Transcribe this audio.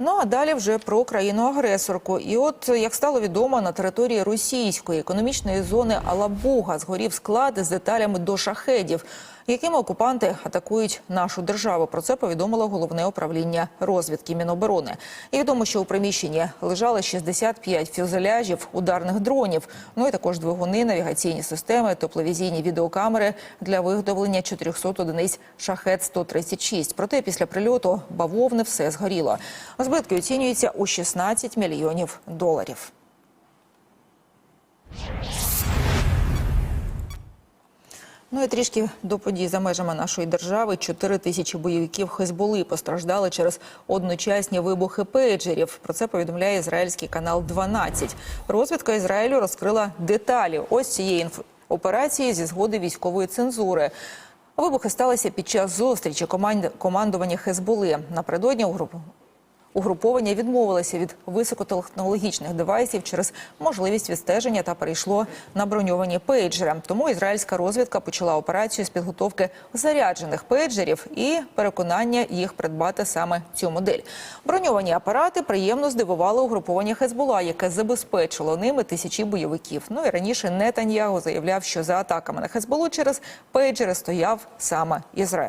Ну а далі вже про країну-агресорку. І от як стало відомо, на території російської економічної зони Алабуга згорів склад з деталями до шахедів, якими окупанти атакують нашу державу. Про це повідомило головне управління розвідки Міноборони. І відомо, що у приміщенні лежали 65 фюзеляжів ударних дронів. Ну і також двигуни, навігаційні системи, тепловізійні відеокамери для виготовлення 400 одиниць шахет 136 Проте після прильоту бавовни все згоріло. Збитки оцінюються у 16 мільйонів доларів. Ну і трішки до подій за межами нашої держави. Чотири тисячі бойовиків Хезболи постраждали через одночасні вибухи пейджерів. Про це повідомляє ізраїльський канал 12. Розвідка Ізраїлю розкрила деталі ось цієї інф... операції зі згоди військової цензури. Вибухи сталися під час зустрічі команд... командування Хезболи. Напередодні у групу Угруповання відмовилося від високотехнологічних девайсів через можливість відстеження та перейшло на броньовані пейджери. Тому ізраїльська розвідка почала операцію з підготовки заряджених пейджерів і переконання їх придбати саме цю модель. Броньовані апарати приємно здивували угруповання Хезбола, яке забезпечило ними тисячі бойовиків. Ну і раніше Нетаньягу заявляв, що за атаками на Хезболу через пейджери стояв саме Ізраїль.